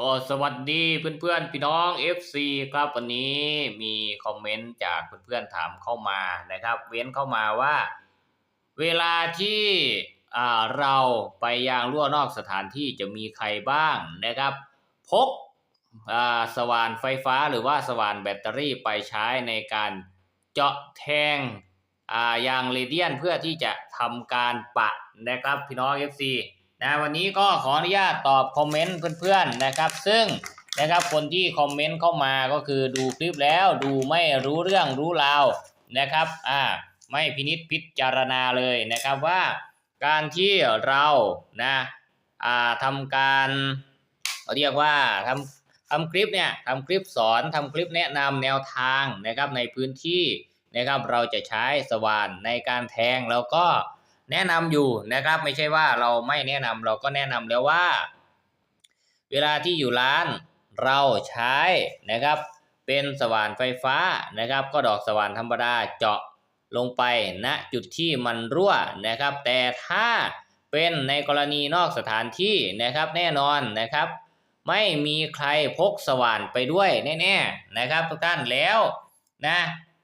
ก็สวัสดีเพื่อนๆ พี่น้อง FC ครับวันนี้มีคอมเมนต์จากเพื่อนๆถามเข้ามานะครับ เว้นเข้ามาว่า เวลาที่เราไปยางรั่วนอกสถานที่จะมีใครบ้างนะครับ พกสว่านไฟฟ้าหรือว่าสว่านแบตเตอรี่ไปใช้ในการเจาะแทงยางเรเดียนเพื่อที่จะทำการปะนะครับพี่น้อง FC นะวันนี้ก็ขออนุญาตตอบคอมเมนต์เพื่อนๆนะครับ ซึ่งนะครับคนที่คอมเมนต์เข้ามาก็คือดูคลิปแล้วดูไม่รู้เรื่องรู้ราวนะครับอ่าไม่พินิษพิจารณาเลยนะครับว่าการที่เรานะอ่าทำการเรียกว่าทำทำคลิปเนี่ยทำคลิปสอนทำคลิปแนะนำแนวทางนะครับในพื้นที่นะครับเราจะใช้สว่านในการแทงแล้วก็ แนะนำอยู่นะครับ ไม่ใช่ว่าเราไม่แนะนำเราก็แนะนำแล้วว่า เวลาที่อยู่ร้านเราใช้นะครับ เป็นสว่านไฟฟ้านะครับ ก็ดอกสว่านธรรมดาเจาะลงไปณจุดที่มันรั่วนะครับ แต่ถ้าเป็นในกรณีนอกสถานที่นะครับแน่นอนนะครับ ไม่มีใครพกสว่านไปด้วยแน่ๆนะครับ ทุกท่านแล้วนะ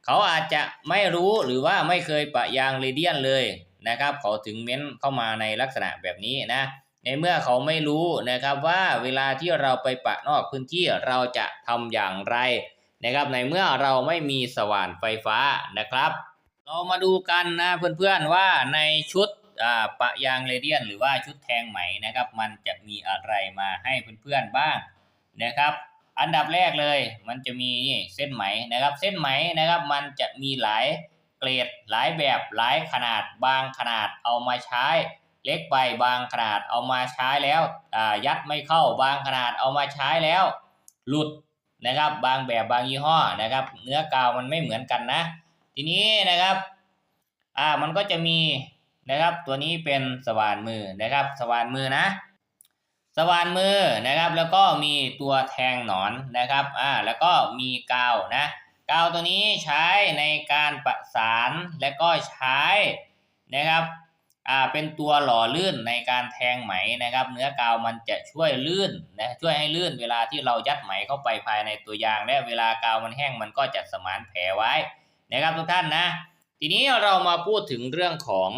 เขาอาจจะไม่รู้หรือว่าไม่เคยปะยางเรเดียนเลย นะครับเขาถึงเม้นเข้ามาในลักษณะแบบนี้นะในเมื่อเขาไม่รู้นะครับว่าเวลาที่เราไปปะนอกพื้นที่เราจะทำอย่างไรนะครับในเมื่อเราไม่มีสว่านไฟฟ้านะครับ เรามาดูกันนะเพื่อนๆว่าในชุดอ่าปะยางเรเดียน หรือว่าชุดแทงไหมนะครับ มันจะมีอะไรมาให้เพื่อนๆบ้างนะครับ อันดับแรกเลยมันจะมีนี่เส้นไหมนะครับ เส้นไหมนะครับมันจะมีหลาย เกรดหลายแบบหลายขนาดบางขนาดเอามาใช้ เล็กไปบางขนาดเอามาใช้แล้วยัดไม่เข้าบางขนาดเอามาใช้แล้ว หลุดนะครับบางแบบบางยี่ห้อนะครับ เนื้อกาวมันไม่เหมือนกันนะ ทีนี้นะครับอ่ามันก็จะมีนะครับตัวนี้เป็นสว่านมือนะครับ สว่านมือนะ สว่านมือนะครับ แล้วก็มีตัวแทงหนอนนะครับอ่าแล้วก็มีกาวนะ กาวตัวนี้ใช้ในการประสานและก็ใช้นะครับอ่าเป็นตัวหล่อลื่นในการแทงไหมนะครับ เนื้อกาวมันจะช่วยลื่นนะช่วยให้ลื่นเวลาที่เรายัดไหมเข้าไปภายในตัวยาง และเวลากาวมันแห้งมันก็จะสมานแผลไว้นะครับทุกท่านนะ ทีนี้เรามาพูดถึงเรื่องของ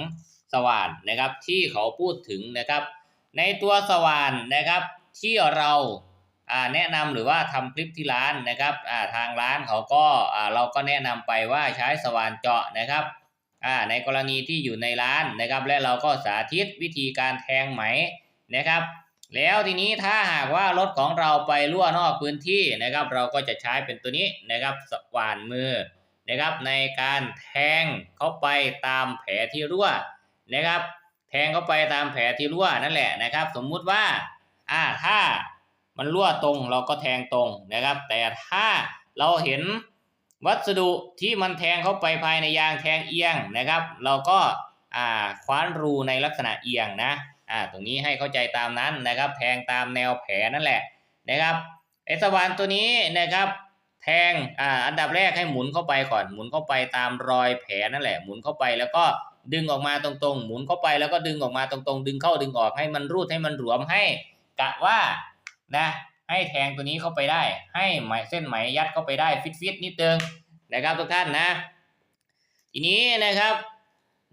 สว่านนะครับที่เขาพูดถึงนะครับ ในตัวสว่านนะครับที่เราอ่า แนะนำหรือว่าทำคลิปที่ร้านนะครับทางร้านเขาก็เราก็แนะนำไปว่าใช้สว่านเจาะนะครับในกรณีที่อยู่ในร้านนะครับ และเราก็สาธิตวิธีการแทงไหมนะครับ แล้วทีนี้ถ้าหากว่ารถของเราไปรั่วนอกพื้นที่นะครับ เราก็จะใช้เป็นตัวนี้นะครับสว่านมือนะครับ ในการแทงเข้าไปตามแผลที่รั่วนะครับ แทงเข้าไปตามแผลที่รั่วนั่นแหละนะครับ สมมุติว่าอ่าถ้า มันรั่วตรงเราก็แทงตรงนะครับ แต่ถ้าเราเห็นวัสดุที่มันแทงเข้าไปภายในยางแทงเอียงนะครับ เราก็อ่าคว้านรูในลักษณะเอียงนะอ่าตรงนี้ให้เข้าใจตามนั้นนะครับ แทงตามแนวแผลนั่นแหละนะครับไอสว่านตัวนี้นะครับ แทงอ่าอันดับแรกให้หมุนเข้าไปก่อนหมุนเข้าไปตามรอยแผลนั่นแหละ หมุนเข้าไปแล้วก็ดึงออกมาตรงๆ หมุนเข้าไปแล้วก็ดึงออกมาตรงๆ ดึงเข้าดึงออกให้มันรูดให้มันหลวมให้กะว่า นะให้แทงตัวนี้เข้าไปได้ ให้ไหมเส้นไหมยัดเข้าไปได้ฟิตๆนิดนึงนะครับทุกท่านนะ ทีนี้นะครับ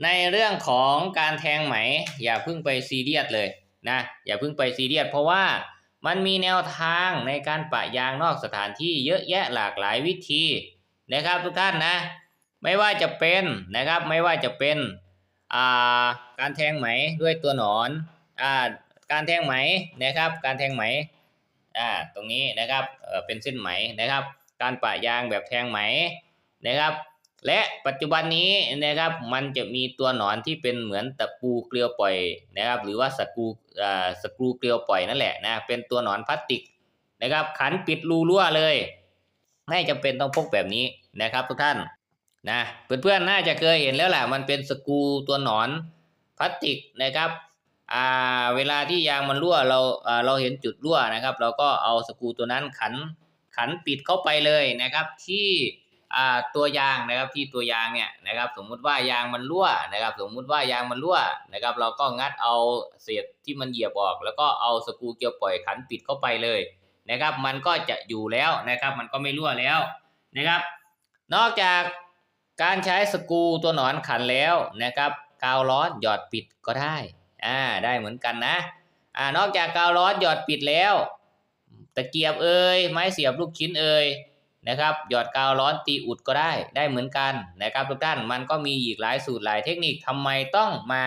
ในเรื่องของการแทงไหม อย่าเพิ่งไปซีเรียสเลยนะอย่าเพิ่งไปซีเรียสเพราะว่ามันมีแนวทางในการปะยางนอกสถานที่เยอะแยะหลากหลายวิธีนะครับทุกท่านนะ ไม่ว่าจะเป็นนะครับไม่ว่าจะเป็นาการแทงไหมด้วยตัวหนอนอการแทงไหมนะครับการแทงไหม อ่าตรงนี้นะครับเออเป็นเส้นไหมนะครับ การปะยางแบบแทงไหมนะครับ และปัจจุบันนี้นะครับมันจะมีตัวหนอนที่เป็นเหมือนตะปูเกลียวปล่อยนะครับ หรือว่าสกูอ่าสกูเกลียวปล่อยนั่นแหละนะเป็นตัวหนอนพลาสติกนะครับ ขันปิดรูรั่วเลยไม่จำเป็นต้องพกแบบนี้นะครับทุกท่านนะเพื่อนๆน่าจะเคยเห็นแล้วแหละมันเป็นสกูตัวหนอนพลาสติกนะครับ อ่าเวลาที่ยางมันรั่วเราอ่าเราเห็นจุดรั่วนะครับ เราก็เอาสกูตัวนั้นขันขันปิดเข้าไปเลยนะครับ ที่อ่าตัวยางนะครับที่ตัวยางเนี่ยนะครับ สมมุติว่ายางมันรั่วนะครับ สมมุติว่ายางมันรั่วนะครับ เราก็งัดเอาเศษที่มันเหยียบออก แล้วก็เอาสกูเกลียวปล่อยขันปิดเข้าไปเลยนะครับ มันก็จะอยู่แล้วนะครับ มันก็ไม่รั่วแล้วนะครับ นอกจากการใช้สกูตัวหนอนขันแล้วนะครับกาวร้อนหยอดปิดก็ได้ อ่าได้เหมือนกันนะอ่านอกจากกาวร้อนหยอดปิดแล้ว ตะเกียบเอ่ยไม้เสียบลูกชิ้นเอ่ยนะครับหยอดกาวร้อนตีอุดก็ได้ได้เหมือนกันนะครับทุกท่านมันก็มีอีกหลายสูตรหลายเทคนิคทำไมต้องมา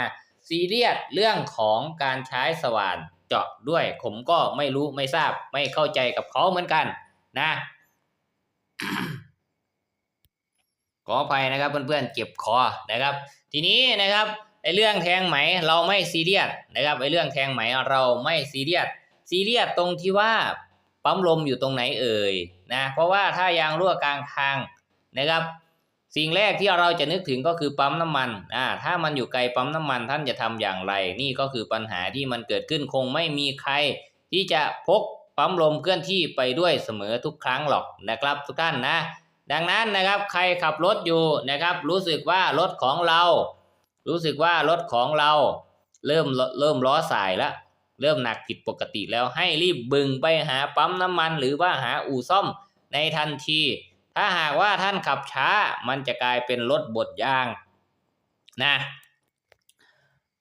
ซีเรียสเรื่องของการใช้สว่านเจาะด้วย ผมก็ไม่รู้ไม่ทราบไม่เข้าใจกับเขาเหมือนกันนะขออภัยนะครับเพื่อนๆเจ็บคอนะครับ ทีนี้นะครับ ไอเรื่องแทงไหมเราไม่ซีเรียสนะครับไอเรื่องแทงไหมเราไม่ซีเรียสซีเรียสตรงที่ว่าปั๊มลมอยู่ตรงไหนเอ่ยนะเพราะว่าถ้ายางรั่วกลางทางนะครับ สิ่งแรกที่เราจะนึกถึงก็คือปั๊มน้ำมันอ่าถ้ามันอยู่ไกลปั๊มน้ำมันท่านจะทำอย่างไร นี่ก็คือปัญหาที่มันเกิดขึ้นคงไม่มีใคร ที่จะพกปั๊มลมเคลื่อนที่ไปด้วยเสมอทุกครั้งหรอกนะครับ ทุกท่านนะ ดังนั้นนะครับใครขับรถอยู่นะครับ รู้สึกว่ารถของเรา รู้สึกว่ารถของเราเริ่มเริ่มล้อสายแล้วเริ่มหนักผิดปกติแล้วให้รีบบึงไปหาปั๊มน้ำมัน หรือว่าหาอู่ซ่อมในทันที ถ้าหากว่าท่านขับช้ามันจะกลายเป็นรถบดยางนะ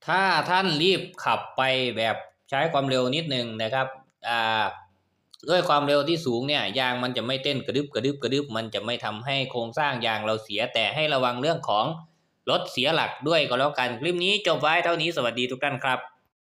ถ้าท่านรีบขับไปแบบใช้ความเร็วนิดนึงนะครับอ่าด้วยความเร็วที่สูงเนี่ยยางมันจะไม่เต้นกระดึบกระดึบกระดึบมันจะไม่ทำให้โครงสร้างยางเราเสียแต่ให้ระวังเรื่องของ รถเสียหลักด้วยก็แล้วกัน คลิปนี้จบไว้เท่านี้สวัสดีทุกท่านครับ